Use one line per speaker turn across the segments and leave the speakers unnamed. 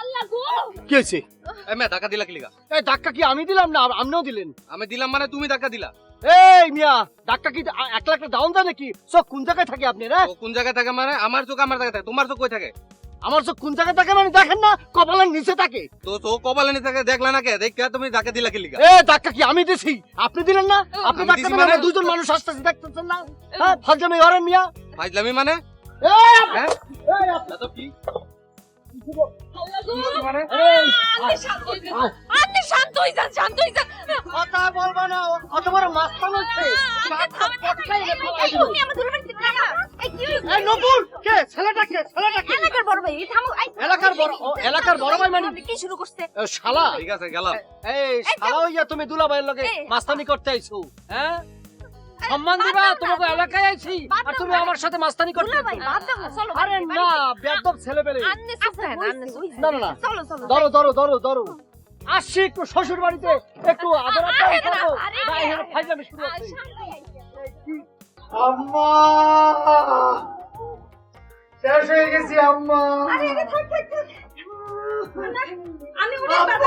আল্লাহ গো
কি হয়েছে?
এ ধাক্কা দিলা কি
এই ধাক্কা কি আমি দিলাম না? আপনিও দিলেন।
আমি দিলাম মানে তুমি ধাক্কা দিলা।
এই মিয়া ধাক্কা কি এক লাখ ডাউন যায় নাকি? সব কোন জায়গায় থাকে আপনি রে?
কোন জায়গায় থাকে মানে? আমার চোখ আমার জায়গায় থাকে। তোমার চোখ কই থাকে?
আমার সব কোন জায়গায় থাকে মানে দেখেন না কপালের নিচে থাকে।
তো চোখ কপালে নি থাকে দেখলা না কে? দেখ তুমি ধাক্কা দিলা কি লিগা?
এ ধাক্কা কি আমি দিছি? আপনি দিলেন না? আপনি ধাক্কা দিলেন
মানে?
দুজন মানুষ আসতেছে দেখতেছেন না? হ্যাঁ ফাজলামি করেন মিয়া।
ফাইজলামি মানে? হ্যাঁ?
কথা বলবা না অত বড় মাস্তান হচ্ছে।
তুমি আমার দুলাভাই দিতে না এই কি হলো?
এই নকুল কে? ছেলেটা কে? ছেলেটা কে?
এলাকার বড় ভাই থামো
এলাকার বড় এলাকার বড় ভাই মানে?
কি শুরু করছে?
শালা।
ঠিক আছে গেলাম।
এই শালা হইয়া তুমি দুলাভাইয়ের লগে মাস্তানি করতে আইছো হ্যাঁ? সম্মান দিবা তোমাকে এলাকায় আইছি আর তুমি আমার সাথে মাস্তানি করতে
দুলাভাই বাদ দাও চলো
আরে না বেদব ছেলে পেলে না না না।
চলো চলো
ধরো ধরো ধরো ধরো। আসছি একটু শ্বশুর বাড়িতে একটু আদর ফাইজলামি শুরু। আম্মা! শেষ হয়ে গেছি আম্মা।
আরে আরে থাক থাক থাক। আমি উড়ে পারব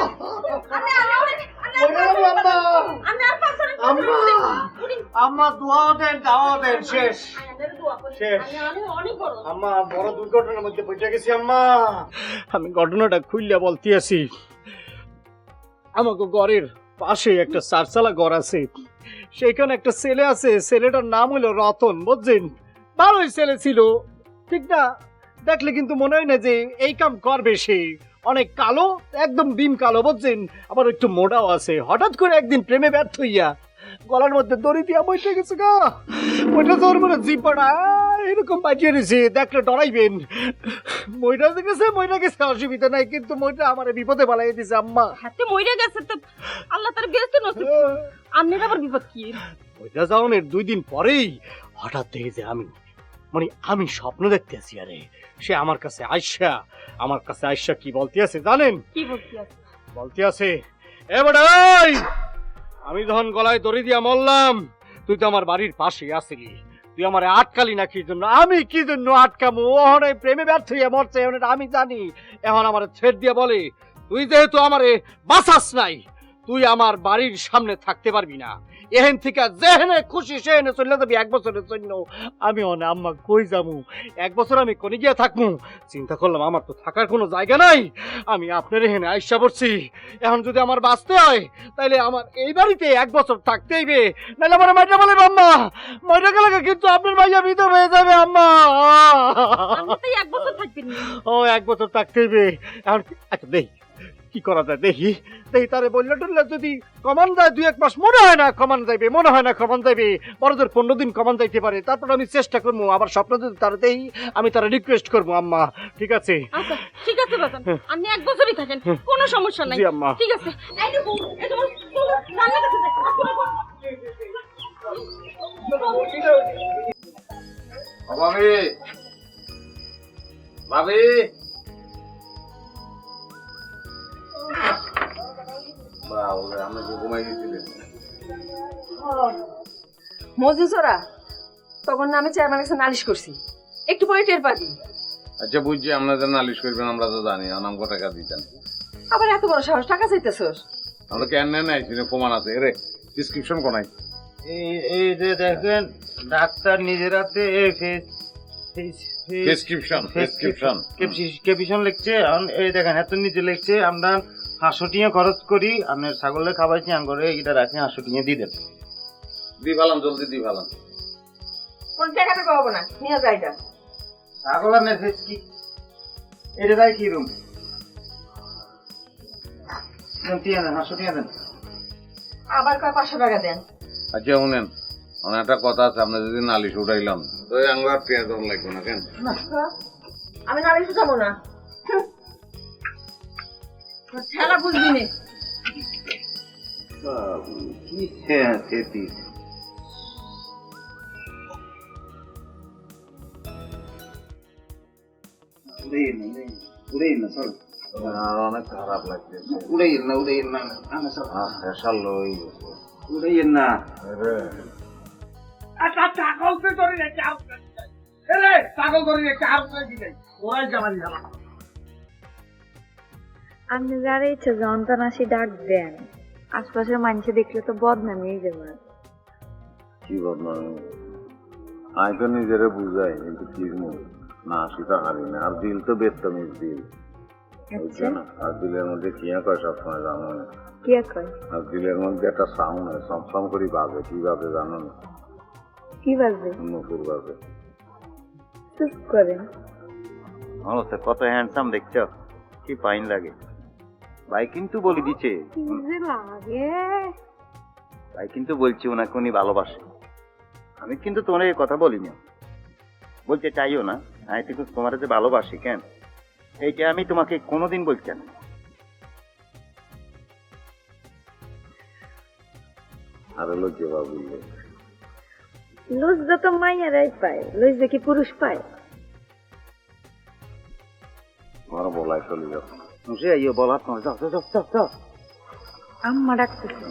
আমি আমি উড়ে আমি আর
ওরে
পারব না।
আম্মা
আমি আর পারব না।
আম্মা
উড়ি।
আম্মা দোয়াও দেন দাওয়াও দেন শেষ।
আমি
শেষ।
আমি আমি অনেক বড়।
আম্মা বড় দুর্ঘটনার মধ্যে পড়ে গেছি আম্মা। আমি ঘটনাটা খুললে বলতে আছি আমাকে ঘরের পাশে একটা চারচালা ঘর আছে। সেখানে একটা ছেলে আছে। ছেলেটার নাম হলো রতন বুঝছেন? ভালোই ছেলে ছিল। ঠিক না? দেখলে কিন্তু মনে হয় না যে এই কাম করবে সে। অনেক কালো একদম ডিম কালো বুঝছেন? আবার একটু মোটাও আছে। হঠাৎ করে একদিন প্রেমে ব্যর্থ হইয়া গলার মধ্যে দড়ি দিয়া বসে গেছে গা। ওইটা তোর মনে জিপাটা এরকম বাজিয়ে রয়েছে দেখলে ডরাইবেন। মইটা গেছে মইটা গেছে অসুবিধা নাই কিন্তু মইটা আমার বিপদে বালাই দিছে আম্মা।
হাতে মইরা গেছে তো আল্লাহ তার বেহেশতে নসিব। আমনের আবার বিপদ কি?
ওইটা যাওনের দুই দিন পরেই হঠাৎ দেখে যে আমি মানে আমি স্বপ্ন দেখতে আছি আরে। সে আমার কাছে আইসা আমার কাছে আইসা কি বলতে আছে জানেন?
কি বলছি
বলতে আছে এ বেটাই আমি যখন গলায় দড়ি দিয়া মরলাম, তুই তো আমার বাড়ির পাশে আসিলি। তুই আমার আটকালি না কি জন্য? আমি কি জন্য আটকামু? ওহন প্রেমে ব্যর্থ হইয়া মরছে এখন আমি জানি। এখন আমার ছেড় দিয়ে বলে, তুই যেহেতু আমারে বাঁচাস নাই, তুই আমার বাড়ির সামনে থাকতে পারবি না। এহেন থেকে যেহেনে খুশি সেহেনে চলে যাবি এক বছরের জন্য। আমি অনে আম্মা কই যামু এক বছর আমি কোনে গিয়া থাকমু চিন্তা করলাম আমার তো থাকার কোনো জায়গা নাই। আমি আপনার এখানে আইসা পড়ছি। এখন যদি আমার বাঁচতে হয় তাইলে আমার এই বাড়িতে এক বছর থাকতে হইবে। নাহলে আমার মাইটা বলে আম্মা। মাইটা গেলে কিন্তু আপনার ভাইয়া বিধব হয়ে যাবে আম্মা।
এক বছর থাকবেন।
ও এক বছর থাকতে হইবে। এখন আচ্ছা দেখি কি করা যায়? দেখি। দেখি তারে বললে টললে যদি কমান যায় দুই এক মাস মনে হয় না কমান যাইবে মনে হয় না কমান যাইবে বড়দের পনেরো দিন কমান যাইতে পারে তারপর আমি চেষ্টা করব আবার স্বপ্ন যদি তারা দেই আমি তারা রিকোয়েস্ট করব আম্মা ঠিক আছে?
আচ্ছা ঠিক আছে বাজান আপনি এক বছরই থাকেন কোনো সমস্যা নাই।
জি আম্মা।
ঠিক আছে এই দেখো এই তোমার রান্না করতে যাই। আসুন, আসুন।
ভাবি ভাবি বাবা আমি ঘুমাই গেছিলেন।
মজুসরা তখন না আমি চেয়ারম্যানের কাছে নালিশ করছি। একটু পরে টের পাবি।
আচ্ছা বুঝছি আপনাদের নালিশ করবেন আমরা তো জানি অনাম টাকা দিতেন।
আবার এত বড় সাহস টাকা চাইতেছস?
আমরা কেন নেন আইছি প্রমাণ আছে। এরে প্রেসক্রিপশন কোনাই
এই এই যে দেখেন ডাক্তার নিজের হাতে
প্রেসক্রিপশন প্রেসক্রিপশন
কেপিশন লিখছে এই দেখেন এত নিচে লিখছে আমরা হাঁসটিয়ে খরচ করি আপনার ছাগলের খাবাইছি আঙ্গরে এটা রাখি হাঁসটিয়ে দিয়ে দেন
দি ভালাম জলদি দি ভালাম।
কোন টাকাটা কমাবো না? নিয়ে যাই এটা
ছাগল আর নেফেস কি? এটা তাই কি রুম? টিয়া দেন হাঁসটিয়ে দেন।
আবার কয় পাঁচশো টাকা দেন?
আচ্ছা শুনেন অনেক একটা কথা আছে আপনার যদি নালিশ উঠাইলাম। তো আঙ্গার পেঁয়াজ লাগবে না। কেন
আমি নালিশ উঠাবো না। ঠেলা বুঝবি নে।
কি খেতি উড়ে না উড়ে না চল
অনেক খারাপ লাগতেছে
উড়ে না উড়ে না আমি সব
ফেসাল লই গেছে
উড়ে না
একটা ছাগল তো ধরে রেখে ছাগল ধরে আর দিলে ওরাই জামানি জামা
আপনি যারা ইচ্ছে যন্ত্রণাসি ডাক দেন। আশপাশের মানুষে দেখলে তো বদনামি হয়ে যাবে।
কি বদনামি? আমি তো নিজেরে বুঝাই কিন্তু কি না সেটা হারি না। আর দিল তো বেদতমিজ দিল। না? আর দিলের মধ্যে কিয়া কয় সবসময় জানো না?
কি কয়?
আর দিলের মধ্যে একটা সাউন্ড হয় সমসম করি বাজে। কি বাজে জানো না?
কি বাজবে
নুপুর বাজে।
চুপ করেন।
ভালো কত হ্যান্ডসাম দেখছ? কি ফাইন লাগে। ভাই কিন্তু বলে দিচ্ছে
কি লাগে?
ভাই কিন্তু বলছি ওনাকে উনি ভালোবাসে। আমি কিন্তু তোমার এই কথা বলিনি। বলতে চাইও না। আমি কিন্তু তোমার যে ভালোবাসি কেন? এইটা আমি তোমাকে কোনোদিন বলছি না।
আর হলো যেবা বুঝলে
লুজ যত মাইয়ারাই পায় লুজ দেখি পুরুষ পায়?
আমার বলাই চলে যাও
মুসে আইও বলা তোমার যাও যাও যাও যাও
আম্মা ডাকতেছে